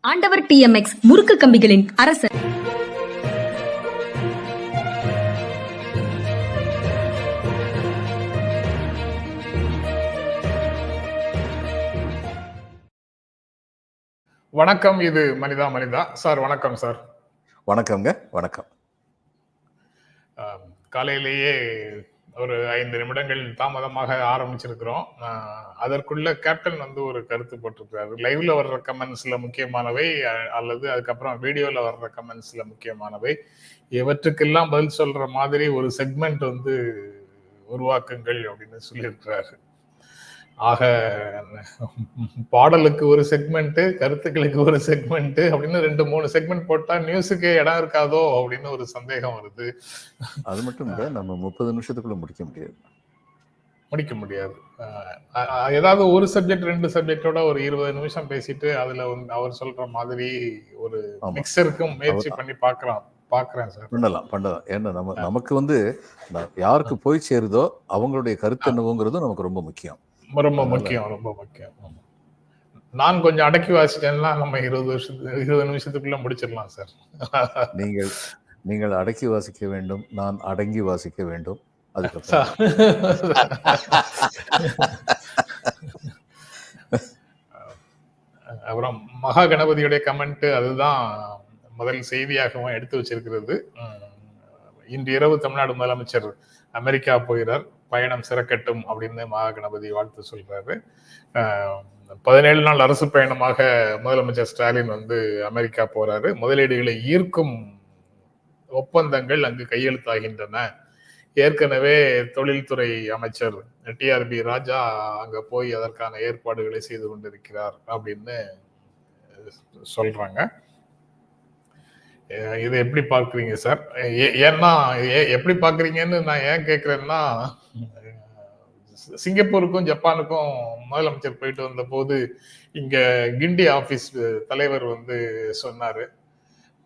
ஆண்டவர் டிஎம்எக்ஸ் முறுக்கு கம்பிகளின் அரசர். வணக்கம் இது மனிதா மனிதா. சார் வணக்கம் சார். வணக்கம்ங்க வணக்கம். காலையிலேயே ஒரு ஐந்து நிமிடங்கள் தாமதமாக ஆரம்பிச்சிருக்கிறோம். அதற்குள்ள கேப்டன் வந்து ஒரு கருத்து போட்டிருக்கிறாரு. லைவ்ல வர்ற கமெண்ட்ஸ்ல முக்கியமானவை அல்லது அதுக்கப்புறம் வீடியோல வர்ற கமெண்ட்ஸ்ல முக்கியமானவை. இவற்றுக்கெல்லாம் பதில் சொல்ற மாதிரி ஒரு செக்மெண்ட் வந்து உருவாக்குங்கள் அப்படின்னு சொல்லியிருக்கிறாரு. ஆக பாடலுக்கு ஒரு செக்மெண்ட் கருத்துக்களுக்கு ஒரு செக்மெண்ட் அப்படின்னு ரெண்டு மூணு செக்மெண்ட் போட்டா நியூஸுக்கே இடம் இருக்காதோ அப்படின்னு ஒரு சந்தேகம் வருது. அது மட்டும் இல்ல நம்ம முப்பது நிமிஷத்துக்குள்ள முடிக்க முடியாது. முடிக்க முடியாது. ஏதாவது ஒரு சப்ஜெக்ட் ரெண்டு சப்ஜெக்டோட ஒரு இருபது நிமிஷம் பேசிட்டு அதுல வந்து அவர் சொல்ற மாதிரி ஒரு. மிக்சருக்கும் முயற்சி பண்ணி பார்க்கலாம். பார்க்கறேன் சார். பண்ணலாம் பண்ணலாம். ஏன்னா நம்ம நமக்கு வந்து யாருக்கு போய் சேருதோ அவங்களுடைய கருத்து என்னவோங்கிறதும் நமக்கு ரொம்ப முக்கியம். ரொம்ப முக்கியம் ரொம்ப முக்கியம். நான் கொஞ்சம் அடக்கி வாசிட்டேன்னா நம்ம இருபது வருஷத்து இருபது நிமிஷத்துக்குள்ள முடிச்சிடலாம் சார் நீங்கள் நீங்கள் அடக்கி வாசிக்க வேண்டும் நான் அடங்கி வாசிக்க வேண்டும் அதுக்கப்புறம். அப்புறம் மகா கணபதியுடைய கமெண்ட் அதுதான் முதல் செய்தியாகவும் எடுத்து வச்சிருக்கிறது இன்று இரவு தமிழ்நாடு முதலமைச்சர் அமெரிக்கா போகிறார் பயணம் சிறக்கட்டும் அப்படின்னு மகாகணபதி வாழ்த்து சொல்றாரு. பதினேழு நாள் அரசு பயணமாக முதலமைச்சர் ஸ்டாலின் வந்து அமெரிக்கா போறாரு. முதலீடுகளை ஈர்க்கும் ஒப்பந்தங்கள் அங்கு கையெழுத்தாகின்றன. ஏற்கனவே தொழில்துறை அமைச்சர் டிஆர்பி ராஜா அங்க போய் அதற்கான ஏற்பாடுகளை செய்து கொண்டிருக்கிறார் அப்படின்னு சொல்றாங்க. இதை எப்படி பார்க்குறீங்க சார்? ஏ- ஏன்னா ஏ- எப்படி பார்க்குறீங்கன்னு நான் ஏன் கேட்குறேன்னா சிங்கப்பூருக்கும் ஜப்பானுக்கும் முதலமைச்சர் போயிட்டு வந்த போது இங்கே கிண்டி ஆஃபீஸ் தலைவர் வந்து சொன்னார்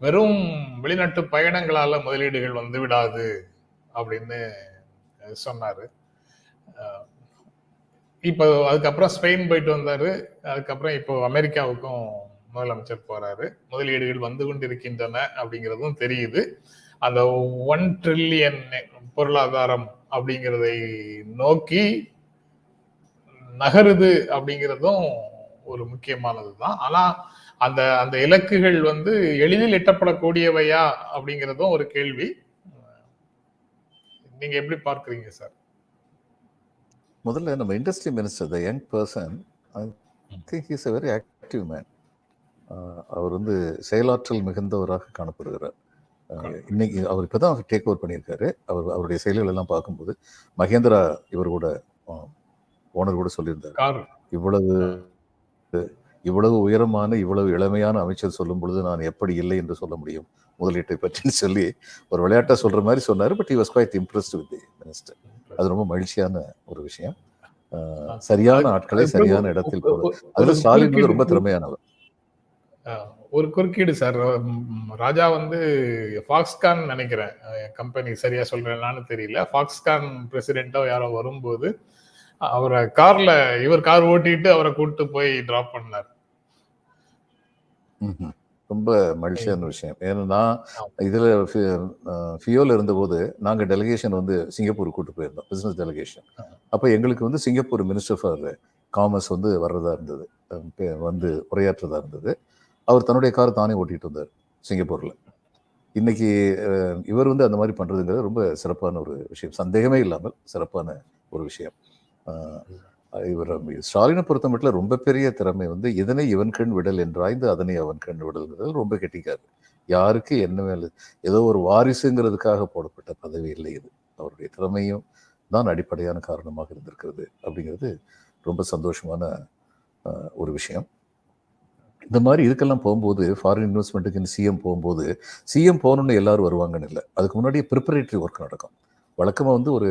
வெறும் வெளிநாட்டு பயணங்களால் முதலீடுகள் வந்து விடாது அப்படின்னு சொன்னார். இப்போ அதுக்கப்புறம் ஸ்பெயின் போயிட்டு வந்தார் அதுக்கப்புறம் இப்போ அமெரிக்காவுக்கும் முதலமைச்சர் போறாரு. முதலீடுகள் வந்து கொண்டிருக்கின்றன அப்படிங்கிறதும் தெரியுது. அந்த ஒன் ட்ரில்லியன் பொருளாதாரம் அப்படிங்கிறதை நோக்கி நகருது அப்படிங்கிறதும் ஒரு முக்கியமானது தான் ஆனா அந்த அந்த இலக்குகள் வந்து எளிதில் எட்டப்படக்கூடியவையா அப்படிங்கிறதும் ஒரு கேள்வி. நீங்க எப்படி பார்க்குறீங்க சார்? முதல்ல நம்ம industry minister the young person I think is a very active man அவர் வந்து செயலாற்றல் மிகுந்தவராக காணப்படுகிறார். இன்னைக்கு அவர் இப்போ தான் டேக் ஓவர் பண்ணியிருக்காரு. அவர் அவருடைய செயல்கள் எல்லாம் பார்க்கும்போது மகேந்திரா இவர் கூட ஓனர் கூட சொல்லியிருந்தார். இவ்வளவு இவ்வளவு உயரமான இவ்வளவு இளமையான அமைச்சர் சொல்லும் பொழுது நான் எப்படி இல்லை என்று சொல்ல முடியும்? முதலீட்டை பற்றின்னு சொல்லி ஒரு விளையாட்டா சொல்ற மாதிரி சொன்னார் but he was quite impressed with the minister. அது ரொம்ப மகிழ்ச்சியான ஒரு விஷயம். சரியான ஆட்களை சரியான இடத்தில் அதுல ஸ்டாலின் ரொம்ப திறமையானவர். ஒரு குறுக்கீடு சார். ராஜா வந்து ஃபாக்ஸ்கான் நினைக்கிறேன். கம்பெனி சரியா சொல்றேனான்னு தெரியல. ஃபாக்ஸ்கான் பிரசிடென்ட்டோ யாரோ வரும்போது அவரை கார்ல இவர் கார் ஓட்டிட்டு அவரை கூட்டு போய் டிராப் பண்ணார். ரொம்ப மகிழ்ச்சியான விஷயம். ஏன்னா இதுல ஃபியோல இருந்தபோது நாங்க டெலிகேஷன் வந்து சிங்கப்பூர் கூட்டு போயிருந்தோம் பிசினஸ் டெலிகேஷன் அப்ப எங்களுக்கு வந்து சிங்கப்பூர் மினிஸ்டர் ஃபார் காமர்ஸ் வந்து வர்றதா இருந்தது. வந்து உரையாற்றுறதா இருந்தது. அவர் தன்னுடைய கார் தானே ஓட்டிகிட்டு வந்தார் சிங்கப்பூரில். இன்றைக்கி இவர் வந்து அந்த மாதிரி பண்ணுறதுங்கிறது ரொம்ப சிறப்பான ஒரு விஷயம். சந்தேகமே இல்லாமல் சிறப்பான ஒரு விஷயம். இவர் ஸ்டாலினை பொறுத்த மட்டும் ரொம்ப பெரிய திறமை வந்து இதனை இவன் கண் விடல் என்றாய்ந்து அதனை அவன் கண் விடல்ங்கிறது ரொம்ப கெட்டிக்காரு யாருக்கு என்ன வேலை ஏதோ ஒரு வாரிசுங்கிறதுக்காக போடப்பட்ட பதவி இல்லை இது. அவருடைய திறமையும் தான் அடிப்படையான காரணமாக இருந்திருக்கிறது அப்படிங்கிறது ரொம்ப சந்தோஷமான ஒரு விஷயம். இந்த மாதிரி இதுக்கெல்லாம் போகும்போது ஃபாரின் இன்வெஸ்ட்மெண்ட்டுக்கு சிஎம் போகும்போது சிஎம் போகணுன்னு எல்லாரும் வருவாங்கன்னு இல்லை. அதுக்கு முன்னாடியே ப்ரிப்பரேட்டரி ஒர்க் நடக்கும். வழக்கமாக வந்து ஒரு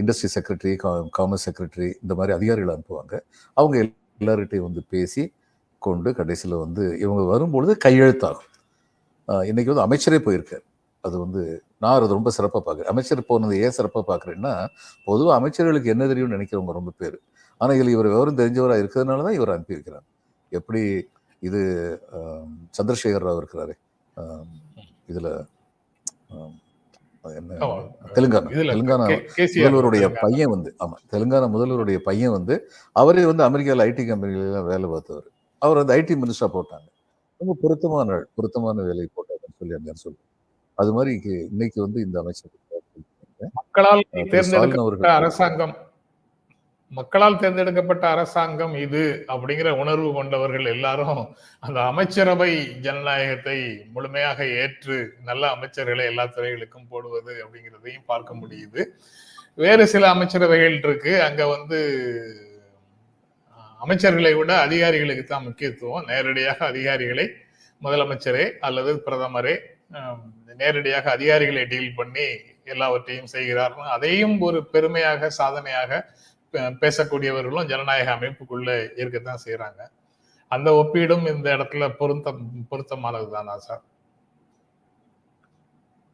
இண்டஸ்ட்ரி செக்ரட்டரி காமர்ஸ் செக்ரட்டரி இந்த மாதிரி அதிகாரிகள் அனுப்புவாங்க. அவங்க எல்லார்கிட்டையும் வந்து பேசி கொண்டு கடைசியில் வந்து இவங்க வரும்பொழுது கையெழுத்தாகும். இன்றைக்கி வந்து அமைச்சரே போயிருக்கார். அது வந்து நான் அதை ரொம்ப சிறப்பாக பார்க்குறேன் அமைச்சர் போனது ஏன் சிறப்பாக பார்க்குறேன்னா பொதுவாக அமைச்சர்களுக்கு என்ன தெரியும்னு நினைக்கிறவங்க ரொம்ப பேர். ஆனால் இதில் இவர் விவரம் தெரிஞ்சவராக இருக்கிறதுனால தான் இவர் அனுப்பி வைக்கிறாங்க எப்படி இது சந்திரசேகர் ராவ் இருக்கிறாரு. இதுல என்ன. தெலுங்கானா. தெலுங்கானா முதல்வருடைய. பையன் வந்து ஆமா தெலுங்கானா முதல்வருடைய பையன் வந்து அவரே வந்து அமெரிக்காவில் ஐடி கம்பெனிலாம் வேலை பார்த்தவர். அவர் வந்து ஐடி மினிஸ்டரா போட்டாங்க. ரொம்ப பொருத்தமான பொருத்தமான வேலை போட்டாங்கன்னு சொல்லி அந்த சொல்லு அது மாதிரி இன்னைக்கு வந்து இந்த அமைச்சர் மக்களால் தேர்ந்தெடுக்கப்பட்ட அரசாங்கம் மக்களால் தேர்ந்தெடுக்கப்பட்ட அரசாங்கம் இது அப்படிங்கிற உணர்வு கொண்டவர்கள் எல்லாரும் அந்த அமைச்சரவை ஜனநாயகத்தை முழுமையாக ஏற்று நல்ல அமைச்சர்களை எல்லா துறைகளுக்கும் போடுவது அப்படிங்கிறதையும் பார்க்க முடியுது. வேறு சில அமைச்சரவைகள் இருக்கு. அங்க வந்து அமைச்சர்களை விட அதிகாரிகளுக்கு தான் முக்கியத்துவம். நேரடியாக அதிகாரிகளை முதலமைச்சரே அல்லது பிரதமரே நேரடியாக அதிகாரிகளை டீல் பண்ணி எல்லாவற்றையும் செய்கிறார்கள். அதையும் ஒரு பெருமையாக சாதனையாக பேசக்கூடியவர்களும் ஜனநாயக அமைப்புக்குள்ள இருக்கத்தான் செய்யறாங்க அந்த ஒப்பீடும் இந்த இடத்துல பொருத்தம் பொருத்தமானது தானா சார்?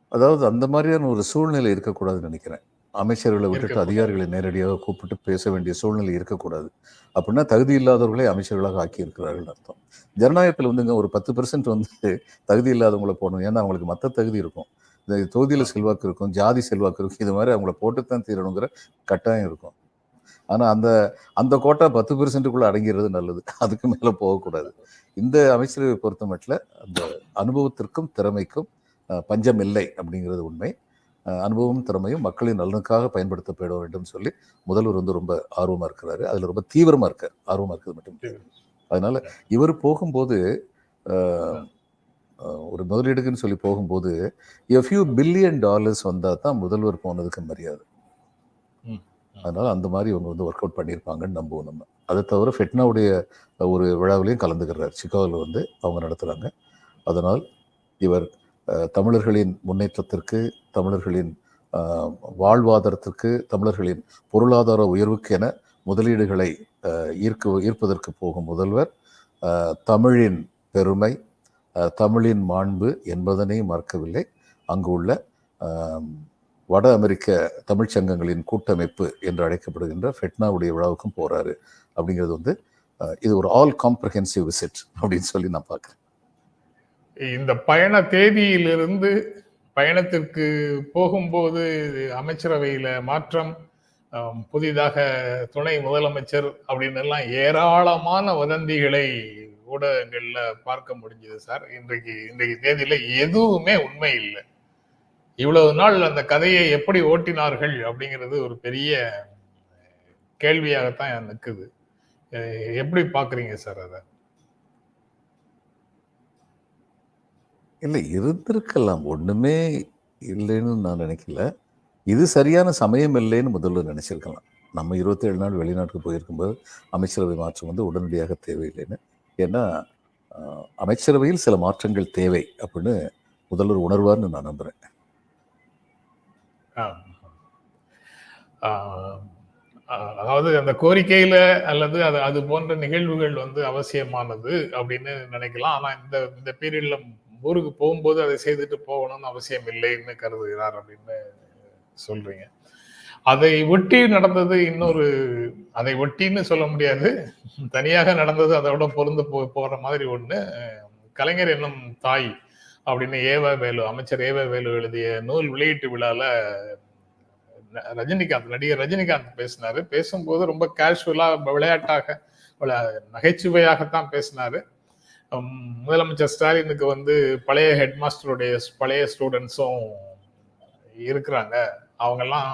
அதாவது அந்த மாதிரியான ஒரு சூழ்நிலை இருக்கக்கூடாதுன்னு நினைக்கிறேன். அமைச்சர்களை விட்டுட்டு. அதிகாரிகளை நேரடியாக கூப்பிட்டு பேச வேண்டிய சூழ்நிலை இருக்கக்கூடாது. அப்படின்னா தகுதி இல்லாதவர்களை அமைச்சர்களாக ஆக்கி இருக்கிறார்கள் அர்த்தம். ஜனநாயகத்தில் வந்துங்க ஒரு பத்து பெர்சன்ட் வந்து தகுதி இல்லாதவங்களை போடணும். ஏன்னா அவங்களுக்கு மற்ற தகுதி இருக்கும். இந்த தொகுதியில் செல்வாக்கு இருக்கும் ஜாதி செல்வாக்கு இருக்கும். இது மாதிரி அவங்கள போட்டுத்தான் தீரணுங்கிற கட்டாயம் இருக்கும். ஆனால் அந்த அந்த கோட்டா பத்து பெர்சென்ட்டுக்குள்ளே அடங்கிறது நல்லது. அதுக்கு மேலே போகக்கூடாது. இந்த அமைச்சரவை பொறுத்த மட்டில் அந்த அனுபவத்திற்கும் திறமைக்கும் பஞ்சம் இல்லை அப்படிங்கிறது உண்மை. அனுபவம் அனுபவமும் திறமையும் மக்களின் நலனுக்காக பயன்படுத்தப்பட வேண்டும் சொல்லி முதல்வர் வந்து ரொம்ப ஆர்வமாக இருக்கிறாரு. அதில் ரொம்ப தீவிரமாக இருக்கார். ஆர்வமாக இருக்கிறது மட்டும் அதனால் இவர் போகும்போது ஒரு முதலீடுக்குன்னு சொல்லி போகும்போது எ ஃபியூ பில்லியன் டாலர்ஸ் வந்தால் தான் முதல்வர் போனதுக்கு மரியாதை. அதனால் அந்த மாதிரி இவங்க வந்து ஒர்க் அவுட் பண்ணியிருப்பாங்கன்னு நம்புவோம் நம்ம. அதை தவிர ஃபெட்னாவுடைய ஒரு விழாவிலையும் கலந்துக்கிறார். சிக்காகோவில் வந்து அவங்க நடத்துகிறாங்க அதனால் இவர் தமிழர்களின் முன்னேற்றத்திற்கு தமிழர்களின் வாழ்வாதாரத்திற்கு தமிழர்களின் பொருளாதார உயர்வுக்கு என முதலீடுகளை ஈர்க்க ஈர்ப்பதற்கு போகும் முதல்வர். தமிழின் பெருமை தமிழின் மாண்பு என்பதனை மறக்கவில்லை. அங்கு உள்ள வட அமெரிக்க தமிழ்ச்சங்கங்களின் கூட்டமைப்பு என்று அழைக்கப்படுகின்ற ஃபெட்னாவுடைய விழாவுக்கும் போகிறாரு அப்படிங்கிறது வந்து இது ஒரு ஆல் காம்ப்ரஹென்சிவ் விசிட் அப்படின்னு சொல்லி நான் பார்க்குறேன். இந்த பயண தேதியிலிருந்து பயணத்திற்கு போகும்போது அமைச்சரவையில் மாற்றம் புதிதாக துணை முதலமைச்சர் அப்படின்னு எல்லாம் ஏராளமான வதந்திகளை ஊடகங்களில் பார்க்க முடிஞ்சது சார். இன்றைக்கு இன்றைக்கு தேதியில் எதுவுமே உண்மை இல்லை. இவ்வளவு நாள் அந்த கதையை எப்படி ஓட்டினார்கள் அப்படிங்கிறது ஒரு பெரிய கேள்வியாகத்தான் நிற்குது எப்படி பாக்குறீங்க சார் அதை? இல்லை இருந்திருக்கலாம். ஒன்றுமே இல்லைன்னு நான் நினைக்கல. இது சரியான சமயம் இல்லைன்னு முதல்ல நினச்சிருக்கலாம். நம்ம இருபத்தேழு நாள் வெளிநாட்டுக்கு போயிருக்கும்போது அமைச்சரவை மாற்றம் வந்து உடனடியாக தேவையில்லைன்னு. ஏன்னா அமைச்சரவையில் சில மாற்றங்கள் தேவை அப்படின்னு முதல்வர் உணர்வார்னு நான் நம்புகிறேன் அதாவது அந்த கோரிக்கையில அல்லது அது அது போன்ற நிகழ்வுகள் வந்து அவசியமானது அப்படின்னு நினைக்கலாம். ஆனா இந்த இந்த பீரியட்ல ஊருக்கு போகும்போது அதை செய்துட்டு போகணும்னு அவசியம் இல்லைன்னு கருதுகிறார் அப்படின்னு சொல்றீங்க. அதை ஒட்டி நடந்தது இன்னொரு அதை ஒட்டின்னு சொல்ல முடியாது. தனியாக நடந்தது அதோட பொருந்து போ போற மாதிரி ஒண்ணு. கலைஞர் என்னும் தாய் அப்படின்னு ஏவ வேலு அமைச்சர் ஏவ வேலு எழுதிய நூல் வெளியீட்டு விழால ரஜினிகாந்த் நடிகர் ரஜினிகாந்த் பேசினாரு. பேசும்போது ரொம்ப கேஷுவலா விளையாட்டாக நகைச்சுவையாகத்தான் பேசினாரு. முதலமைச்சர் ஸ்டாலினுக்கு வந்து பழைய ஹெட் மாஸ்டருடைய பழைய ஸ்டூடெண்ட்ஸும் இருக்கிறாங்க. அவங்கெல்லாம்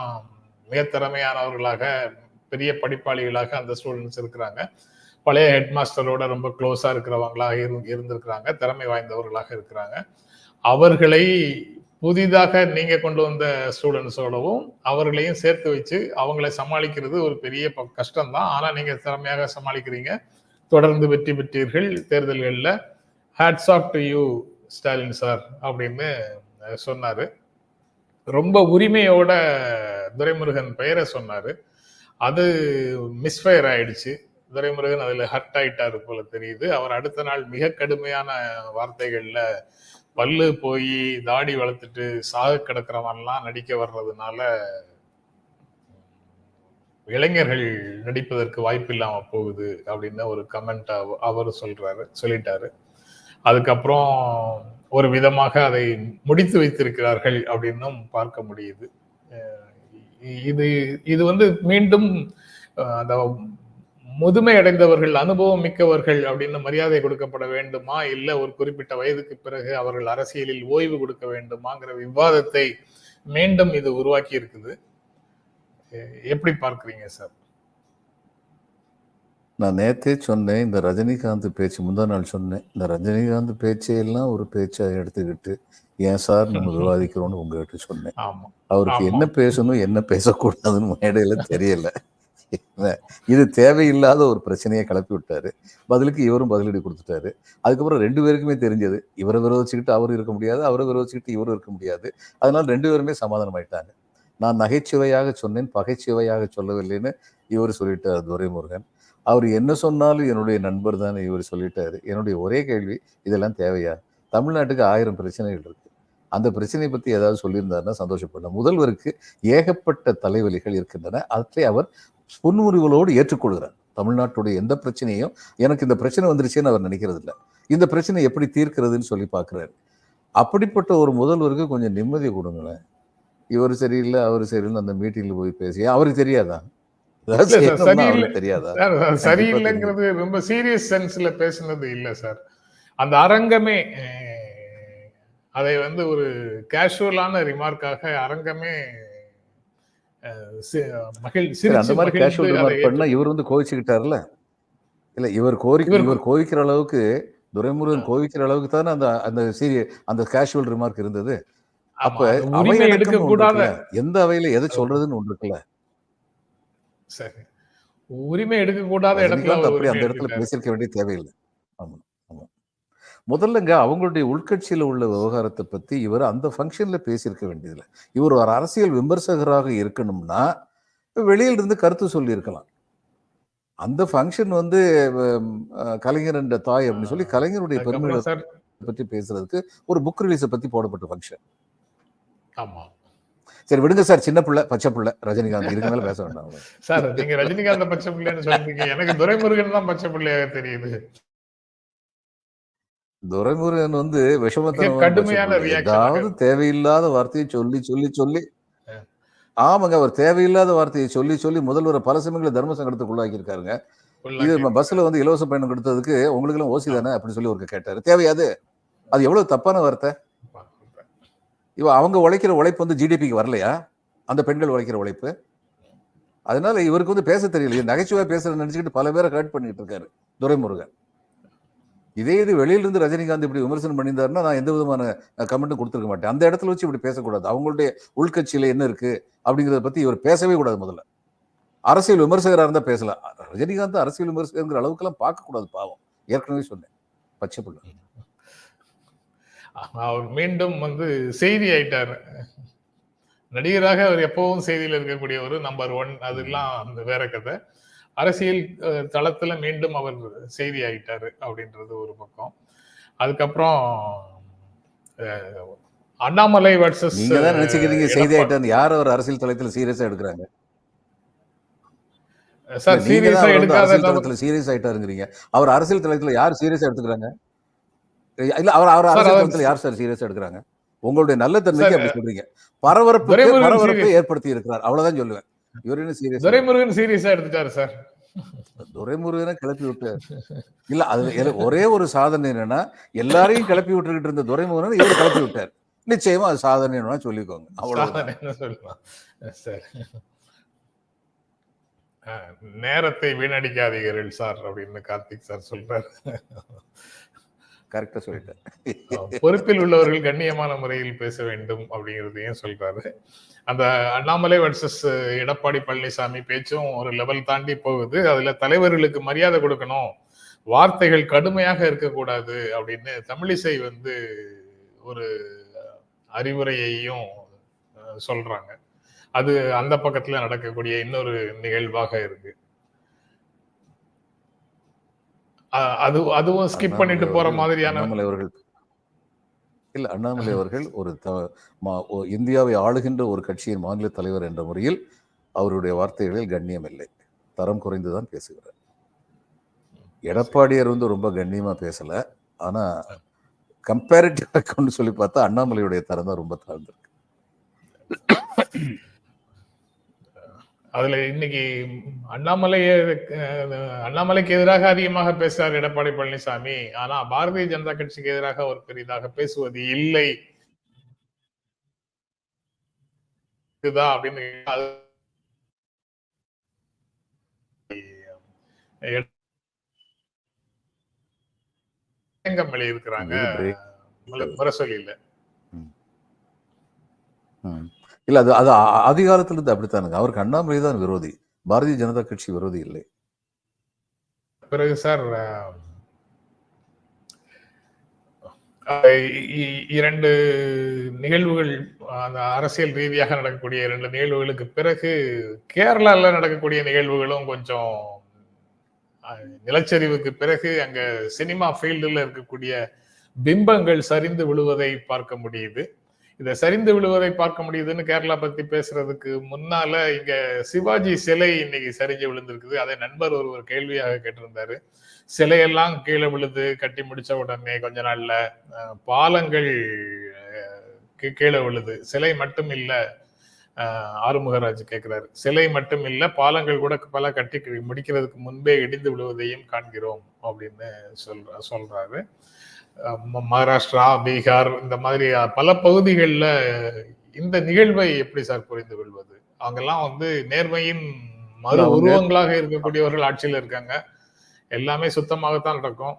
மிக திறமையானவர்களாக பெரிய படிப்பாளிகளாக அந்த ஸ்டூடெண்ட்ஸ் இருக்கிறாங்க. பழைய ஹெட் மாஸ்டரோட ரொம்ப க்ளோஸாக இருக்கிறவங்களாக இரு இருந்திருக்கிறாங்க திறமை வாய்ந்தவர்களாக இருக்கிறாங்க. அவர்களை புதிதாக நீங்கள் கொண்டு வந்த ஸ்டூடெண்ட்ஸோடவும் அவர்களையும் சேர்த்து வச்சு அவங்களை சமாளிக்கிறது ஒரு பெரிய ப- கஷ்டம்தான். ஆனால் நீங்கள் திறமையாக சமாளிக்கிறீங்க. தொடர்ந்து வெற்றி பெற்றீர்கள். தேர்தல்களில் hats off to you Stalin sir அப்படின்னு சொன்னார். ரொம்ப உரிமையோட துரைமுருகன் பெயரை சொன்னார். அது மிஸ்ஃபயர் ஆயிடுச்சு. துரைமுருகன் அதில் ஹர்ட் ஆயிட்டாரு போல தெரியுது. அவர் அடுத்த நாள் மிக கடுமையான வார்த்தைகளில் பல்லு போய் தாடி வளர்த்துட்டு சாக கிடக்கிறவன்லாம் நடிக்க வர்றதுனால இளைஞர்கள் நடிப்பதற்கு வாய்ப்பு இல்லாம போகுது அப்படின்னு ஒரு கமெண்ட் அவர் சொல்றாரு சொல்லிட்டாரு. அதுக்கப்புறம் ஒரு விதமாக அதை முடித்து வைத்திருக்கிறார்கள் அப்படின்னும் பார்க்க முடியுது. இது இது வந்து மீண்டும் அந்த முதுமை அடைந்தவர்கள் அனுபவம் மிக்கவர்கள் அப்படின்னு மரியாதை கொடுக்கப்பட வேண்டுமா? இல்ல ஒரு குறிப்பிட்ட வயதுக்கு பிறகு அவர்கள் அரசியலில் ஓய்வு கொடுக்க வேண்டுமாங்கிற விவாதத்தை மீண்டும் இது உருவாக்கி இருக்குது எப்படி பார்க்கறீங்க சார்? நான் நேத்தே சொன்னேன் இந்த ரஜினிகாந்த் பேச்சு முந்தா நாள் சொன்னேன். இந்த ரஜினிகாந்த் பேச்சையெல்லாம் ஒரு பேச்சா எடுத்துக்கிட்டு ஏன் சார் நம்ம விவாதிக்கிறோம்னு உங்ககிட்ட சொன்னேன். ஆமா. அவருக்கு. என்ன பேசணும் என்ன பேசக்கூடாதுன்னு மேடையில தெரியல. இது தேவையில்லாத ஒரு பிரச்சனையை கிளப்பி விட்டாரு. பதிலுக்கு இவரும் பதிலடி கொடுத்துட்டாரு. அதுக்கப்புறம் ரெண்டு பேருக்குமே தெரிஞ்சது. இவரை விரோதிச்சுக்கிட்டு அவரும் இருக்க முடியாது அவரை விரோதிச்சுக்கிட்டு இவரும் இருக்க முடியாது. அதனால ரெண்டு பேருமே சமாதானம் ஆயிட்டாங்க நான் நகைச்சுவையாக சொன்னேன் பகைச்சுவையாக சொல்லவில்லைன்னு இவர் சொல்லிட்டார் துரைமுருகன். அவர் என்ன சொன்னாலும் என்னுடைய நண்பர் தான் இவர் சொல்லிட்டாரு. என்னுடைய ஒரே கேள்வி இதெல்லாம் தேவையா? தமிழ்நாட்டுக்கு ஆயிரம் பிரச்சனைகள் இருக்கு. அந்த பிரச்சனையை பத்தி ஏதாவது சொல்லியிருந்தாருன்னா சந்தோஷப்படலாம் முதல்வருக்கு ஏகப்பட்ட தலைவலிகள் இருக்கின்றன. அவற்றை அவர் புன்முறிவுகளோடு ஏற்றுக்கொள்கிறார் தமிழ்நாட்டுடைய எந்த பிரச்சனையும் எனக்கு இந்த பிரச்சனை வந்துருச்சுன்னு அவர் நினைக்கிறது இல்லை இந்த பிரச்சனை எப்படி தீர்க்கிறதுன்னு சொல்லி பார்க்குறாரு அப்படிப்பட்ட ஒரு முதல்வருக்கு கொஞ்சம் நிம்மதி கொடுங்களேன். இவர் சரியில்லை அவர் சரியில்லை அந்த மீட்டிங்ல போய் பேசி அவருக்கு தெரியாதா? தெரியாதா? சரியில்லைங்கிறது ரொம்ப சீரியஸ் சென்ஸ்ல பேசுனது இல்ல சார். அந்த அரங்கமே அதை வந்து ஒரு கேஷுவலான ரிமார்க்காக அரங்கமே சரி, அந்த மாதிரி கேஷுவல் ரிமார்க் பண்ணா இவர் வந்து கோவிச்சுக்கிட்டார்ல இல்ல இவர் கோரிக்கை இவர் கோவிக்கிற அளவுக்கு துரைமுருகன் கோவிக்கிற அளவுக்கு தானே அந்த அந்த சீரிய அந்த கேஷுவல் ரிமார்க் இருந்தது? அப்ப அந்த அவை உரிமை எடுக்க கூடாத எந்த அவையில எதை சொல்றதுன்னு ஒன்று இருக்குல்ல? சரி. உரிமை எடுக்க கூடாத இடத்துல அந்த இடத்துல. பேசியிருக்க வேண்டிய தேவையில்லை. ஆமா. முதல்லங்க அவங்களுடைய உள்கட்சியில உள்ள விவகாரத்தை பத்தி இவர் அந்த ஃபங்க்ஷன்ல பேசியிருக்க வேண்டியதில்லை. இவர் ஒரு அரசியல் விமர்சகராக இருக்கணும்னா வெளியில இருந்து கருத்து சொல்லியிருக்கலாம். அந்த ஃபங்க்ஷன் வந்து கலைஞர் என்ற தாய் அப்படின்னு சொல்லி கலைஞருடைய சார் பத்தி பேசுறதுக்கு ஒரு புக் ரிலீஸை பத்தி போடப்பட்ட ஃபங்க்ஷன் ஆமா. சரி விடுங்க சார் சின்ன பிள்ளை பச்சை பிள்ளை ரஜினிகாந்த். இதுக்கு மேல பேச வேண்டாம். சார் நீங்க ரஜினிகாந்த பச்சை பிள்ளைன்னு சொல்றீங்க எனக்கு துரைமுருகன் தான் பச்சை பிள்ளையாக தெரியுது. துரைமுருகன் வந்து விஷமத்தனம் ஏதாவது தேவையில்லாத வார்த்தையை சொல்லி சொல்லி சொல்லி. ஆமாங்க அவர் தேவையில்லாத வார்த்தையை சொல்லி சொல்லி முதல்வரை பல சமயங்களில் தர்ம சங்கடத்துக்கு உள்ளாக்கி இருக்காருங்க இது பஸ்ல வந்து இலவச பயணம் கொடுத்ததுக்கு உங்களுக்கு எல்லாம் ஓசி தானே அப்படின்னு சொல்லி ஒரு கேட்டாரு. தேவையாது. அது எவ்வளவு தப்பான வார்த்தை? இவ அவங்க உழைக்கிற உழைப்பு வந்து ஜிடிபிக்கு வரலையா? அந்த பெண்கள் உழைக்கிற உழைப்பு? அதனால இவருக்கு வந்து பேச தெரியல நகைச்சுவை பேசுற நினைச்சுக்கிட்டு பல பேரை ஹர்ட் பண்ணிட்டு இருக்காரு துரைமுருகன். இதே இது வெளியில இருந்து ரஜினிகாந்த் இப்படி விமர்சனம் பண்ணியிருந்தாருன்னா நான் எந்த விதமான கமெண்ட்டும் கொடுத்துருக்க மாட்டேன். அந்த இடத்துல வச்சு இப்படி பேசக்கூடாது. அவங்களுடைய உள்கட்சியில என்ன இருக்கு அப்படிங்கிறத பத்தி இவர் பேசவே கூடாது முதல்ல. அரசியல் விமர்சகராக இருந்தால் பேசலாம். ரஜினிகாந்த் அரசியல் விமர்சகங்கிற அளவுக்குலாம் பார்க்கக்கூடாது பாவம். ஏற்கனவே சொன்னேன். பச்சை பிள்ளை அவர் மீண்டும் வந்து செய்தி ஆயிட்டாரு. நடிகராக அவர் எப்பவும் செய்தியில் இருக்கக்கூடியவர் நம்பர் ஒன் அதெல்லாம் அந்த வேற கதை. அரசியல் தளத்துல மீண்டும் அவர் செய்தி ஆயிட்டாரு அப்படின்றது ஒரு பக்கம். அதுக்கப்புறம் அண்ணாமலை வர்சஸ் நீங்க தான் நினைச்சுக்கிறீங்க செய்தி ஆயிட்டாரு யார் அவர் அரசியல் தளத்துல சீரியஸா எடுக்கிறாங்க? சார் சீரியஸா எடுக்காத தளத்துல சீரியஸ் ஆயிட்டாருங்கிறீங்க. அவர் அரசியல் தளத்துல யார் சீரியஸா எடுத்துக்கிறாங்க? இல்ல அவர் அவர் அரசியல் தளத்துல யார் சார் சீரியஸா எடுக்கிறாங்க? உங்களுடைய நல்ல தன்மைக்கு அப்படி சொல்றீங்க. பரபரப்பை serious. ஏற்படுத்தி இருக்கிறார். அவ்வளவுதான் சொல்லுவேன். சீரியஸ் துரைமுருகன் சீரியஸா எடுத்துட்டாரு சார் துரைமுருகனை கிளப்பி விட்டு. இல்ல அது ஒரே ஒரு சாதனை என்னன்னா எல்லாரையும் கிளப்பி விட்டுக்கிட்டு இருந்த துரைமுருகனை இவர் கிளப்பி விட்டார். நிச்சயமா அது சாதனை சொல்லிக்கோங்க. அஹ், நேரத்தை வீணடிக்காதீர்கள் சார் அப்படின்னு கார்த்திக் சார் சொல்றாரு. கரெக்டா சொல்லிட்டேன். பொறுப்பில் உள்ளவர்கள் கண்ணியமான முறையில் பேச வேண்டும் அப்படிங்கிறதையும் சொல்றாரு. அந்த அண்ணாமலை வர்சஸ் எடப்பாடி பழனிசாமி பேச்சும் ஒரு லெவல் தாண்டி போகுது. அதுல தலைவர்களுக்கு மரியாதை கொடுக்கணும். வார்த்தைகள் கடுமையாக இருக்கக்கூடாது அப்படின்னு தமிழிசை வந்து ஒரு அறிவுரையையும் சொல்றாங்க. அது அந்த பக்கத்துல நடக்கக்கூடிய இன்னொரு நிகழ்வாக இருக்கு. அது அதுவும் ஸ்கிப் பண்ணிட்டு போற மாதிரியான அண்ணாமலை அவர்கள். இல்ல அண்ணாமலை அவர்கள் ஒரு த- இந்தியாவை ஆளுகின்ற ஒரு கட்சியின் மாநில தலைவர் என்ற முறையில் அவருடைய வார்த்தைகளில் கண்ணியம் இல்லை. தரம் குறைந்து தான் பேசுகிறார். எடப்பாடியார் வந்து ரொம்ப கண்ணியமா பேசல. ஆனா கம்பேரிட்டிவ் அக்கௌண்ட் சொல்லி பார்த்தா அண்ணாமலையுடைய தரம் தான் ரொம்ப தாழ்ந்திருக்கு. அதுல இன்னைக்கு அண்ணாமலைய அஹ், அண்ணாமலைக்கு எதிராக அதிகமாக பேசுறார் எடப்பாடி பழனிசாமி. ஆனா பாரதிய ஜனதா கட்சிக்கு எதிராக அவர் பெரிதாக பேசுவது இல்லை. இதுதான் அப்படின்னு எங்கம். முல- முரசொலியில. இல்லை அது அது அதிகாரத்திலிருந்து அப்படித்தானுங்க. அவருக்கு அண்ணாமலை தான் விரோதி. பாரதிய ஜனதா கட்சி விரோதி இல்லை. பிறகு சார் இரண்டு நிகழ்வுகள் அந்த அரசியல் ரீதியாக நடக்கக்கூடிய இரண்டு நிகழ்வுகளுக்கு பிறகு கேரளாவில் நடக்கக்கூடிய நிகழ்வுகளும் கொஞ்சம் நிலச்சரிவுக்கு பிறகு அங்க சினிமா ஃபீல்டில் இருக்கக்கூடிய பிம்பங்கள் சரிந்து விழுவதை பார்க்க முடியுது. இதை சரிந்து விழுவதை பார்க்க முடியுதுன்னு கேரளா பத்தி பேசுறதுக்கு முன்னால இங்க சிவாஜி சிலை இன்னைக்கு சரிஞ்சு விழுந்திருக்குது. அதை நண்பர் ஒருவர் கேள்வியாக கேட்டிருந்தாரு. சிலையெல்லாம் கீழே விழுது கட்டி முடிச்ச உடனே கொஞ்ச நாள்ல பாலங்கள் கீ- கீழே விழுது. சிலை மட்டும் இல்ல ஆறுமுகராஜ் கேட்கிறாரு சிலை மட்டும் இல்ல பாலங்கள் கூட பல கட்டி முடிக்கிறதுக்கு முன்பே இடிந்து விழுவதையும் காண்கிறோம் அப்படின்னு சொல்ற சொல்றாரு. மகாராஷ்டிரா பீகார் இந்த மாதிரி பல பகுதிகளில் இந்த நிகழ்வை எப்படி சார் புரிந்து கொள்வது? அங்கெல்லாம் வந்து நேர்மையின் மறு உருவங்களாக இருக்கக்கூடியவர்கள் ஆட்சியில் இருக்காங்க. எல்லாமே சுத்தமாகத்தான் நடக்கும்.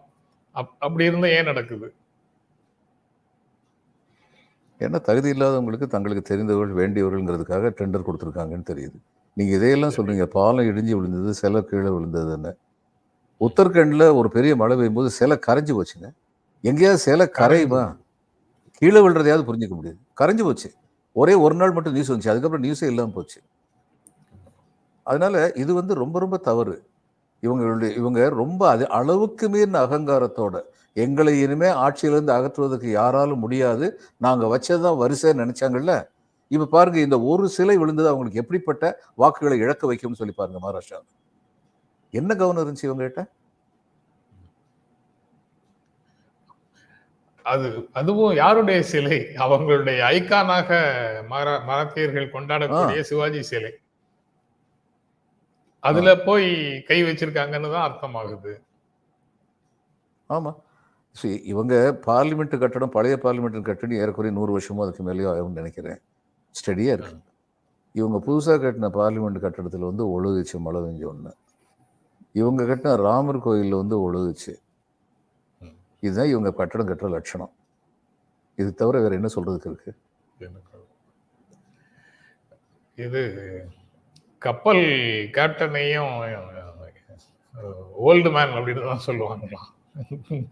அப்- அப்படி இருந்தா ஏன் நடக்குது? ஏன்னா தகுதி இல்லாதவங்களுக்கு தங்களுக்கு தெரிந்தவர்கள் வேண்டியவர்கள்ங்கிறதுக்காக டெண்டர் கொடுத்துருக்காங்கன்னு தெரியுது. நீங்க இதையெல்லாம் சொல்றீங்க. பாலம் இடிஞ்சு விழுந்தது சிலை கீழே விழுந்ததுன்னு. உத்தரகண்ட்ல ஒரு பெரிய மழை பெய்யும்போது சிலை கரைஞ்சு போச்சுங்க. எங்கேயாவது சிலை கரையுமா கீழே விழுறதையாவது புரிஞ்சுக்க முடியுது. கரைஞ்சு போச்சு. ஒரே ஒரு நாள் மட்டும் நியூஸ் வந்துச்சு. அதுக்கப்புறம் நியூஸே இல்லாமல் போச்சு. அதனால இது வந்து ரொம்ப ரொம்ப தவறு. இவங்களுடைய இவங்க ரொம்ப அது அளவுக்கு மீறின அகங்காரத்தோட எங்களை இனிமே ஆட்சியிலிருந்து அகற்றுவதற்கு யாராலும் முடியாது. நாங்க வச்சதுதான் வரிசை நினைச்சாங்கல்ல? இப்ப பாருங்க இந்த ஒரு சிலை விழுந்தது அவங்களுக்கு எப்படிப்பட்ட வாக்குகளை இழக்க வைக்கும்னு சொல்லி பாருங்க மகாராஷ்டிரா என்ன கவனம் இருந்துச்சு இவங்க அது அதுவும் யாருடைய சிலை? அவங்களுடைய ஐகானாக மரா மராத்தியர்கள் கொண்டாடக்கூடிய சிவாஜி சிலை. அதுல போய் கை வச்சிருக்காங்கன்னு தான் அர்த்தமாகுது. ஆமா. இவங்க பார்லிமெண்ட் கட்டடம் பழைய பார்லிமெண்ட் கட்டடம் ஏறக்குறைய நூறு வருஷமோ அதுக்கு மேலேயோ ஆகும்னு நினைக்கிறேன். ஸ்டடியா இருக்கு. இவங்க புதுசா கட்டின பார்லிமெண்ட் கட்டடத்துல வந்து ஒழுகுச்சு மழை பெஞ்ச ஒண்ணு. இவங்க கட்டின ராமர் கோயில்ல வந்து ஒழுகுச்சு. இதுதான் இவங்க கட்டடம் கட்டுற லட்சணம். இது தவிர வேற என்ன சொல்றதுக்கு இருக்கு? இது கப்பல் கேப்டனையும் ஓல்டு மேன் அப்படின்னு தான் சொல்லுவாங்களாம்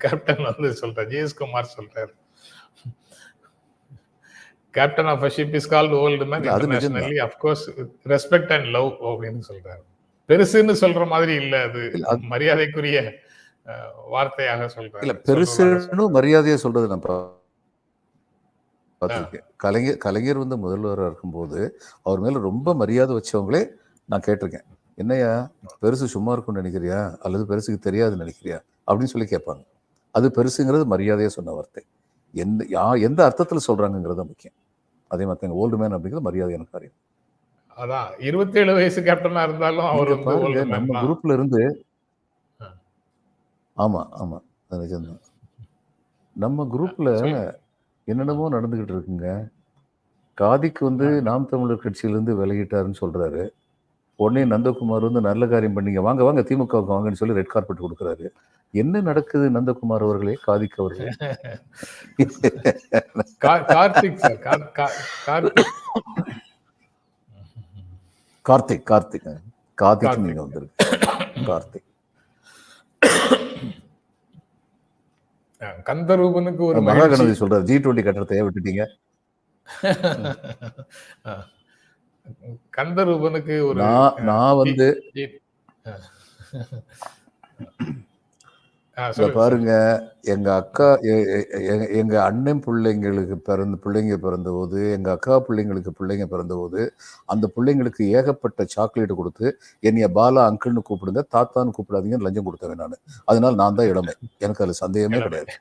கேப்டன் வந்து சொல்றார் ஜிஎஸ் குமார் சொல்றாரு. Captain of ship is called old man. Internationally of course respect and love அப்படின்னு சொல்றாரு. பெருசுன்னு சொல்ற மாதிரி இல்ல அது மரியாதைக்குரிய வார்த்தையாக சொல்றாரு. இல்ல பெருசுன்னு மரியாதையா சொல்றது நான் பார்த்திருக்கேன். கலைஞர் கலைஞர் வந்து முதல்வராக இருக்கும்போது அவர் மேல ரொம்ப மரியாதை வச்சவங்களே நான் கேட்டிருக்கேன். என்னய்யா பெருசு சும்மா இருக்கும்னு நினைக்கிறியா? அல்லது பெருசுக்கு தெரியாதுன்னு நினைக்கிறியா? அப்படின்னு சொல்லி கேட்பாங்க. அது பெருசுங்கிறது மரியாதையா சொன்ன வார்த்தை. எந்த யா எந்த அர்த்தத்துல சொல்றாங்கங்கிறது தான் முக்கியம். அதே மாதிரி ஓல்டு மேன் அப்படிங்கிறது மரியாதையான காரியம். அதான் இருபத்தி ஏழு வயசு கேப்டனா இருந்தாலும் அவர் நம்ம. குரூப்ல இருந்து. ஆமா ஆமா. அது நிஜம்தான். நம்ம சொல்லுங்க. என்னென்னமோ நடந்துகிட்டு இருக்குங்க. காதிக்கு வந்து நாம் தமிழர் கட்சியிலிருந்து விலகிட்டாருன்னு சொல்றாரு. உடனே நந்தகுமார் வந்து நல்ல காரியம் பண்ணீங்க. வாங்க வாங்க திமுகவுக்கு வாங்கன்னு சொல்லி ரெட் கார்பெட் கொடுக்குறாரு. என்ன நடக்குது நந்தகுமார் அவர்களே காதிக் அவர்களே? கார்த்திக் கார்த்திக். கார்த்திக் கார்த்திக். நீங்க வந்திருக்கு கார்த்திக். கந்தரூபனுக்கு ஒரு மகா மகிழ்ச்சி. கணபதி சொல்றாரு ஜி டுவெண்ட்டி கட்டடத்தையே விட்டுட்டீங்க கந்தரூபனுக்கு ஒரு நான் வந்து சார். பாருங்க எங்க அக்கா எங்க அண்ணன் பிள்ளைங்களுக்கு பிறந்த பிள்ளைங்க பிறந்தபோது எங்க அக்கா பிள்ளைங்களுக்கு பிள்ளைங்க பிறந்தபோது அந்த பிள்ளைங்களுக்கு ஏகப்பட்ட சாக்லேட் கொடுத்து என்னைய பாலா அங்கிள்னு கூப்பிடுங்க தாத்தான்னு கூப்பிடாதீங்கன்னு லஞ்சம் கொடுத்தவன் நான் அதனால நான் தான் இளமை எனக்கு அதுல சந்தேகமே. கிடையாது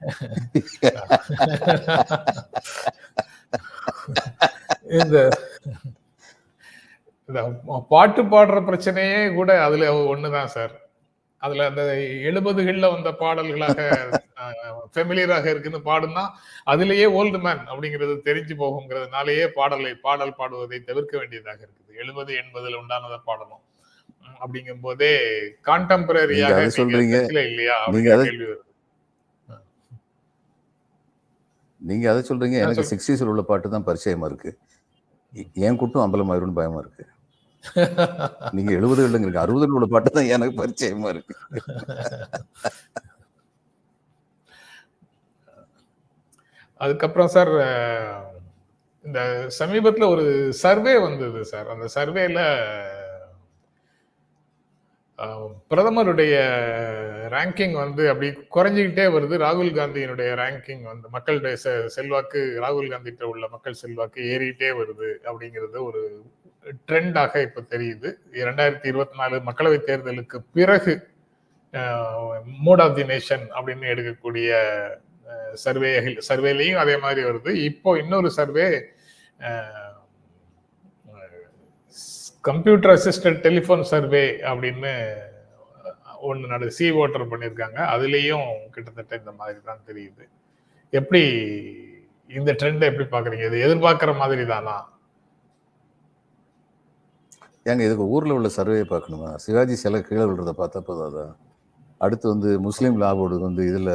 இந்த பாட்டு பாடுற பிரச்சனையே கூட அதுல ஒண்ணுதான் சார் அதுல அந்த எழுபதுகள்ல வந்த பாடல்களாக ஃபெமிலியராக இருக்குன்னு பாடுனா அதுலயே ஓல்டு மேன் அப்படிங்கிறது தெரிஞ்சு போகுங்கிறதுனாலயே பாடலை பாடல் பாடுவதை தவிர்க்க வேண்டியதாக இருக்குது எழுபது எண்பதுல உண்டானதை பாடணும் அப்படிங்கும் போதே கான்டெம்பரரியாக சொல்றீங்க. இல்லையா நீங்க அப்படிங்கிற அதை- கேள்வி வருது. நீங்க அதை சொல்றீங்க எனக்கு. சிக்ஸ்டீஸ்ல உள்ள பாட்டு தான் பரிச்சயமா இருக்கு என் கூட்டம் அம்பலமாயிரும்னு பயமா இருக்கு நீங்க எழுபதுகளுங்க அறுபதுல உள்ள பாட்டு தான் எனக்கு பரிச்சயமா இருக்கு. அதுக்கப்புறம் சார் இந்த சமீபத்தில் ஒரு சர்வே வந்தது சார். அந்த சர்வேல பிரதமருடைய ரேங்கிங் வந்து அப்படி குறைஞ்சிக்கிட்டே வருது. ராகுல் காந்தியினுடைய ரேங்கிங் வந்து மக்களுடைய செ- செல்வாக்கு ராகுல் காந்திகிட்ட உள்ள மக்கள் செல்வாக்கு ஏறிட்டே வருது அப்படிங்கிறது ஒரு ட்ரெண்டாக இப்போ தெரியுது. இரண்டாயிரத்தி இருபத்தி நாலு மக்களவைத் தேர்தலுக்கு பிறகு மூட் ஆஃப் தி நேஷன் அப்படின்னு எடுக்கக்கூடிய சர்வே சர்வேலையும் அதே மாதிரி வருது. இப்போ இன்னொரு survey computer assistant telephone survey அப்படின்னு ஒன்று நடு சி ஓட்டர் பண்ணியிருக்காங்க அதுலேயும் கிட்டத்தட்ட இந்த மாதிரி தான் தெரியுது. எப்படி இந்த ட்ரெண்டை எப்படி பார்க்குறீங்க இது எதிர்பார்க்குற மாதிரி தானா ஏங்க இதுக்கு ஊர்ல உள்ள சர்வே பார்க்கணுமா? சிவாஜி சிலை கீழே விழுறத பார்த்தா போதாதா அடுத்து வந்து முஸ்லீம் லா போர்டு வந்து இதுல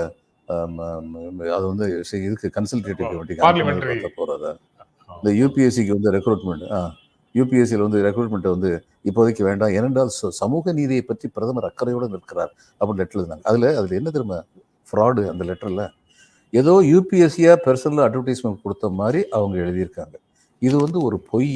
அது வந்து இதுக்கு கன்சல்டேட்டிவ் கமிட்டி Parliamentary. பார்த்தா போறதா? இந்த யூபிஎஸ்சிக்கு வந்து ரெக்ரூட்மெண்ட் ஆ யூபிஎஸ்சியில் வந்து ரெக்ரூட்மெண்ட்டை வந்து இப்போதைக்கு வேண்டாம். ஏனென்றால் சமூக நீதியை பற்றி பிரதமர் அக்கறையோடு நிற்கிறார் அப்படின்னு லெட்டர் எழுதினாங்க. அதில் அதில் என்ன தெரியுமா? ஃப்ராடு அந்த லெட்டரில் ஏதோ யூபிஎஸ்சியாக பெர்சனல் அட்வர்டைஸ்மெண்ட் கொடுத்த மாதிரி அவங்க எழுதியிருக்காங்க. இது வந்து ஒரு பொய்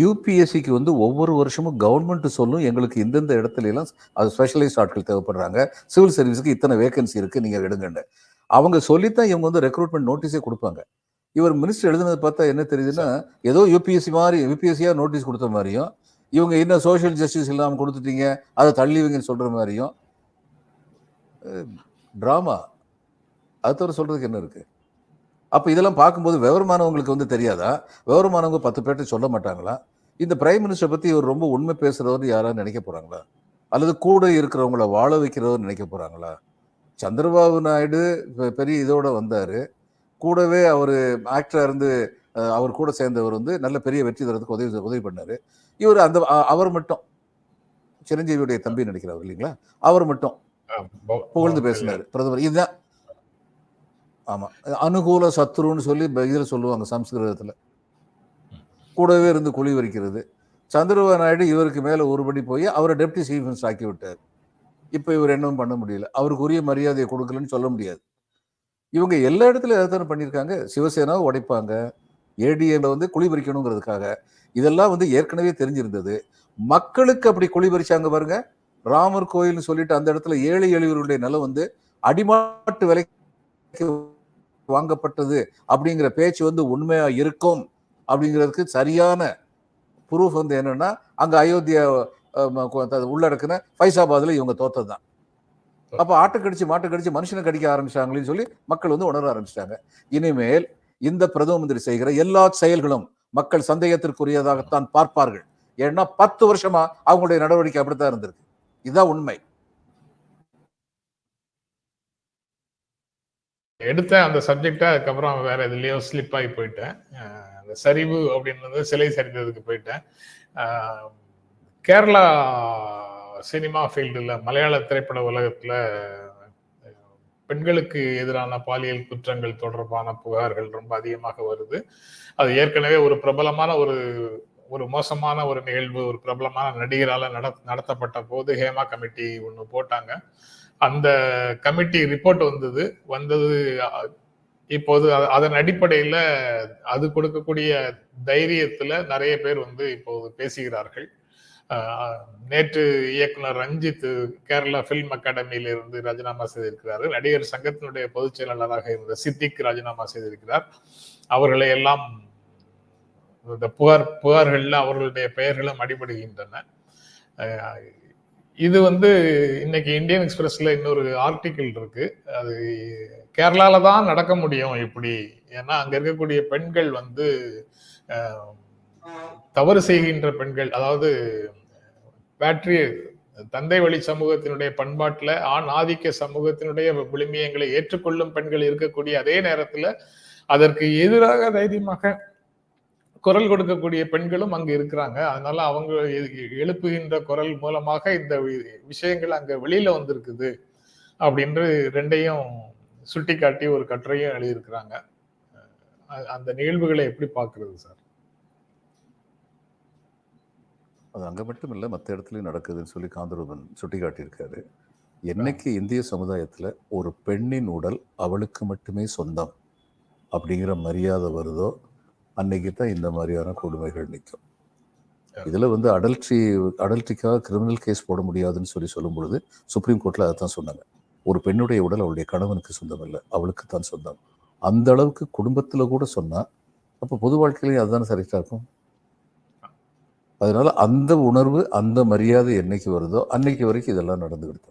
யூபிஎஸ்சிக்கு வந்து ஒவ்வொரு வருஷமும் கவர்மெண்ட் சொல்லும் எங்களுக்கு இந்தந்த இடத்துல எல்லாம் அது ஸ்பெஷலைஸ்ட் ஆட்கள் தேவைப்படுறாங்க. சிவில் சர்வீஸுக்கு இத்தனை வேகன்சி இருக்குது நீங்கள் எடுங்கன்னு. அவங்க சொல்லித்தான் இவங்க வந்து ரெக்ரூட்மெண்ட் நோட்டீஸே கொடுப்பாங்க. இவர் மினிஸ்டர் எழுதுனது பார்த்தா என்ன தெரியுதுன்னா ஏதோ யூபிஎஸ்சி மாதிரி யூபிஎஸ்சியாக நோட்டீஸ் கொடுத்த மாதிரியும் இவங்க என்ன சோஷியல் ஜஸ்டிஸ் இல்லாமல் கொடுத்துட்டீங்க அதை தள்ளிவிங்கன்னு சொல்கிற மாதிரியும் ட்ராமா அது தவிர சொல்கிறதுக்கு என்ன இருக்குது அப்ப இதெல்லாம் பார்க்கும்போது விவரமானவங்களுக்கு வந்து தெரியாதா? விவரமானவங்க பத்து பேர்ட்ட சொல்ல மாட்டாங்களா? இந்த பிரைம் மினிஸ்டர் பத்தி இவர் ரொம்ப உண்மை பேசுறவர் யாராவது நினைக்க போறாங்களா? அல்லது கூட இருக்கிறவங்கள வாழ வைக்கிறவர் நினைக்க போறாங்களா? சந்திரபாபு நாயுடு பெரிய இதோட வந்தாரு. கூடவே அவர் ஆக்டரா இருந்து அவர் கூட சேர்ந்தவர் வந்து நல்ல பெரிய வெற்றி தரத்துக்கு உதவி உதவி பண்ணாரு. இவர் அந்த அவர் மட்டும். சிரஞ்சீவியுடைய தம்பி நினைக்கிறவர் இல்லைங்களா? அவர் மட்டும். புகழ்ந்து பேசினாரு. பிரதமர். இதுதான் ஆமா. அனுகூல சத்ருன்னு சொல்லி இதில் சொல்லுவாங்க சம்ஸ்கிருதத்துல. கூடவே இருந்து குழி வரிக்கிறது சந்திரபாபு நாயுடு இவருக்கு மேல ஒருபடி போய் அவரை டெப்டி சீஃப் மினிஸ்டர் ஆக்கி விட்டார். இப்ப இவர் என்னவும் பண்ண முடியல. அவருக்கு உரிய மரியாதையை கொடுக்கலன்னு சொல்ல முடியாது. இவங்க எல்லா இடத்துலயும் எதாவது பண்ணியிருக்காங்க. சிவசேனாவை உடைப்பாங்க. ஏடிஎம்ல வந்து குழி பறிக்கணுங்கிறதுக்காக. இதெல்லாம் வந்து ஏற்கனவே தெரிஞ்சிருந்தது. மக்களுக்கு அப்படி குழி பறிச்சாங்க பாருங்க. ராமர் கோயில்னு சொல்லிட்டு அந்த இடத்துல ஏழை எளியவர்களுடைய நிலம் வந்து அடிமாட்டு விலைக்கு வாங்கப்பட்டது அப்படிங்கிற பேச்சு வந்து உண்மையா இருக்கும் அப்படிங்கிறதுக்கு சரியான ப்ரூஃப் வந்து என்னன்னா அங்க அயோத்தியா த- உள்ளடக்குன ஃபைசாபாத்ல இவங்க தோத்தது தான். அப்ப ஆட்டை கடிச்சு மாட்டை கடிச்சு மனுஷனை கடிக்க ஆரம்பிச்சாங்களேன்னு சொல்லி மக்கள் வந்து உணர ஆரம்பிச்சிட்டாங்க. இனிமேல் இந்த பிரதம மந்திரி செய்கிற எல்லா செயல்களும் மக்கள் சந்தேகத்திற்குரியதாகத்தான் பார்ப்பார்கள். ஏன்னா பத்து வருஷமா அவங்களுடைய நடவடிக்கை அப்படித்தான் இருந்திருக்கு. இதுதான் உண்மை. எடுத்தேன் அந்த சப்ஜெக்டை அதுக்கப்புறம் வேற எதுலேயோ ஸ்லிப் ஆகி போயிட்டேன். அந்த சரிவு அப்படின்றது சிலை சரிந்ததுக்கு போயிட்டேன். கேரளா சினிமா ஃபீல்டில் மலையாள திரைப்பட உலகத்தில் பெண்களுக்கு எதிரான பாலியல் குற்றங்கள் தொடர்பான புகார்கள் ரொம்ப அதிகமாக வருது. அது ஏற்கனவே ஒரு பிரபலமான ஒரு ஒரு மோசமான ஒரு நிகழ்வு ஒரு பிரபலமான நடிகரால் நட நடத்தப்பட்ட போது ஹேமா கமிட்டி ஒன்று போட்டாங்க. அந்த கமிட்டி ரிப்போர்ட் வந்தது வந்தது இப்போது அதன் அடிப்படையில அது கொடுக்கக்கூடிய தைரியத்துல நிறைய பேர் வந்து இப்போது பேசுகிறார்கள். நேற்று இயக்குனர் ரஞ்சித் கேரளா பிலிம் அகாடமியில இருந்து ராஜினாமா செய்திருக்கிறார். நடிகர் சங்கத்தினுடைய பொதுச் செயலாளராக இருந்த சித்திக் ராஜினாமா செய்திருக்கிறார். அவர்களை எல்லாம் இந்த புகார் புகார்கள்ல அவர்களுடைய பெயர்களும் அடிபடுகின்றன. இது வந்து இன்னைக்கு இந்தியன் எக்ஸ்பிரஸ்ல இன்னொரு ஆர்டிக்கிள் இருக்கு. அது கேரளால தான் நடக்க முடியும் இப்படி. ஏன்னா அங்க இருக்கக்கூடிய பெண்கள் வந்து தவறு செய்கின்ற பெண்கள் அதாவது பேட்டரி தந்தை வழி சமூகத்தினுடைய பண்பாட்டில் ஆண் ஆதிக்க சமூகத்தினுடைய விழுமியங்களை ஏற்றுக்கொள்ளும் பெண்கள் இருக்கக்கூடிய அதே நேரத்தில் அதற்கு எதிராக தைரியமாக குரல் கொடுக்கக்கூடிய பெண்களும் அங்க இருக்கிறாங்க. அதனால அவங்க எழுப்புகின்ற குரல் மூலமாக இந்த விஷயங்கள் அங்க வெளியில வந்திருக்குது அப்படின்று ரெண்டையும் சுட்டிக்காட்டி ஒரு கட்டுரையும் எழுதியிருக்கிறாங்க. அந்த நிகழ்வுகளை எப்படி பார்க்கிறது சார்? அது அங்கே மட்டும் இல்லை மற்ற இடத்துலையும் நடக்குதுன்னு சொல்லி காந்தரூபன் சுட்டி காட்டியிருக்காரு என்னைக்கு இந்திய சமுதாயத்தில் ஒரு பெண்ணின் உடல் அவளுக்கு மட்டுமே சொந்தம் அப்படிங்கிற மரியாதை வருதோ அன்னைக்கு தான் இந்த மாதிரியான கொடுமைகள் நிற்கும். இதில் வந்து அடல்ட்ரி அடல்ட்ரிக்காக கிரிமினல் கேஸ் போட முடியாதுன்னு சொல்லி சொல்லும் பொழுது சுப்ரீம் கோர்ட்டில் அதை தான் சொன்னாங்க. ஒரு பெண்ணுடைய உடல் அவளுடைய கணவனுக்கு சொந்தம் இல்லை அவளுக்கு தான் சொந்தம். அந்த அளவுக்கு குடும்பத்தில் கூட சொன்னால் அப்போ பொது வாழ்க்கையிலையும் அதுதானே சரியாக இருக்கும்? அதனால அந்த உணர்வு அந்த மரியாதை என்னைக்கு வருதோ அன்னைக்கு வரைக்கும் இதெல்லாம் நடந்துக்கிட்டு.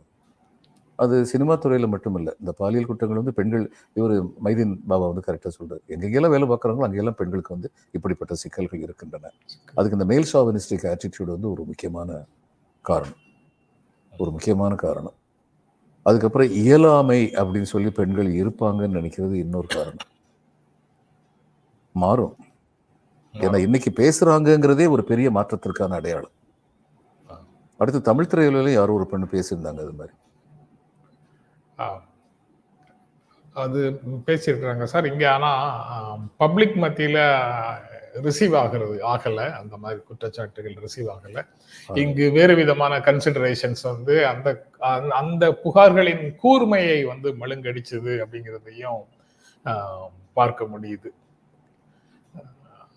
அது சினிமா துறையில் மட்டும் இல்லை இந்த பாலியல் குற்றங்கள் வந்து பெண்கள் இவர் மைதீன் பாபா வந்து கரெக்டாக சொல்கிறார் எங்கெங்கெல்லாம் வேலை பார்க்குறாங்களோ அங்கெல்லாம் பெண்களுக்கு வந்து இப்படிப்பட்ட சிக்கல்கள் இருக்கின்றன. அதுக்கு இந்த மேல் ஷாவினிஸ்டிக் ஆட்டிடியூடு வந்து ஒரு முக்கியமான காரணம். ஒரு முக்கியமான காரணம். அதுக்கப்புறம் இயலாமை அப்படின்னு சொல்லி பெண்கள் இருப்பாங்கன்னு நினைக்கிறது இன்னொரு காரணம். மாறும். ஏன்னா இன்னைக்கு பேசுகிறாங்கங்கிறதே ஒரு பெரிய மாற்றத்திற்கான அடையாளம். அடுத்து தமிழ் திரையுலகிலும் யாரோ ஒரு பெண்ணு பேசியிருந்தாங்க அது மாதிரி. அது பேசியிருக்கிறாங்க சார். இங்க ஆனா பப்ளிக் மத்தியில ரிசீவ் ஆகிறது ஆகல. அந்த மாதிரி குற்றச்சாட்டுகள் ரிசீவ் ஆகல. இங்கு வேறு விதமான கன்சிடரேஷன்ஸ் வந்து அந்த அந்த- புகார்களின் கூர்மையை வந்து மழுங்கடிச்சது அப்படிங்கிறதையும் பார்க்க முடியுது.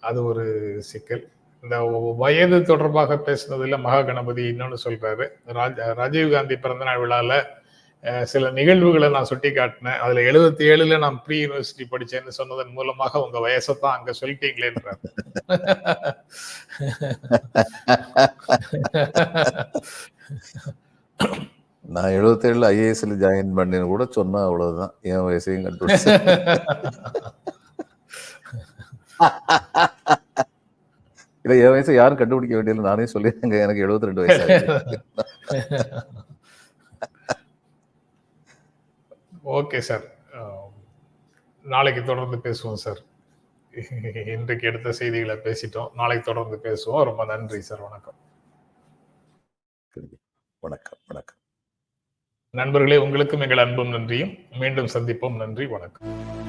அது ஒரு சிக்கல். இந்த வயது தொடர்பாக பேசுனதுல மகா கணபதி இன்னொன்னு சொல்றாரு. ராஜ் ராஜீவ் காந்தி பிறந்தநாள் விழால அஹ், சில நிகழ்வுகளை நான் சுட்டி காட்டினேன். அதுல எழுபத்தி ஏழுல நான் ப்ரீ யூனிவர்சிட்டி படிச்சேன்னு சொன்னதன் மூலமாக உங்க வயசை தான் அங்க சொல்லிட்டீங்களேன்றார். நான் எழுபத்தேழுல ஐஏஎஸ்ல ஜாயின் பண்ணேன்னு கூட சொன்னா அவ்வளவுதான். என் வயசையும் கண்டுபிடிச்சு. இல்ல என் வயசை யாரும் கண்டுபிடிக்க வேண்டியதில்லை. நானே சொல்லிடுறேங்க எனக்கு எழுபத்தி ரெண்டு வயசு ஓகே சார். நாளைக்கு தொடர்ந்து பேசுவோம் சார். இன்றைக்கு எடுத்த செய்திகளை பேசிட்டோம். நாளைக்கு தொடர்ந்து பேசுவோம். ரொம்ப நன்றி சார். வணக்கம். வணக்கம் வணக்கம். நண்பர்களே உங்களுக்கும் எங்கள் அன்பும் நன்றியும். மீண்டும் சந்திப்போம். நன்றி வணக்கம்.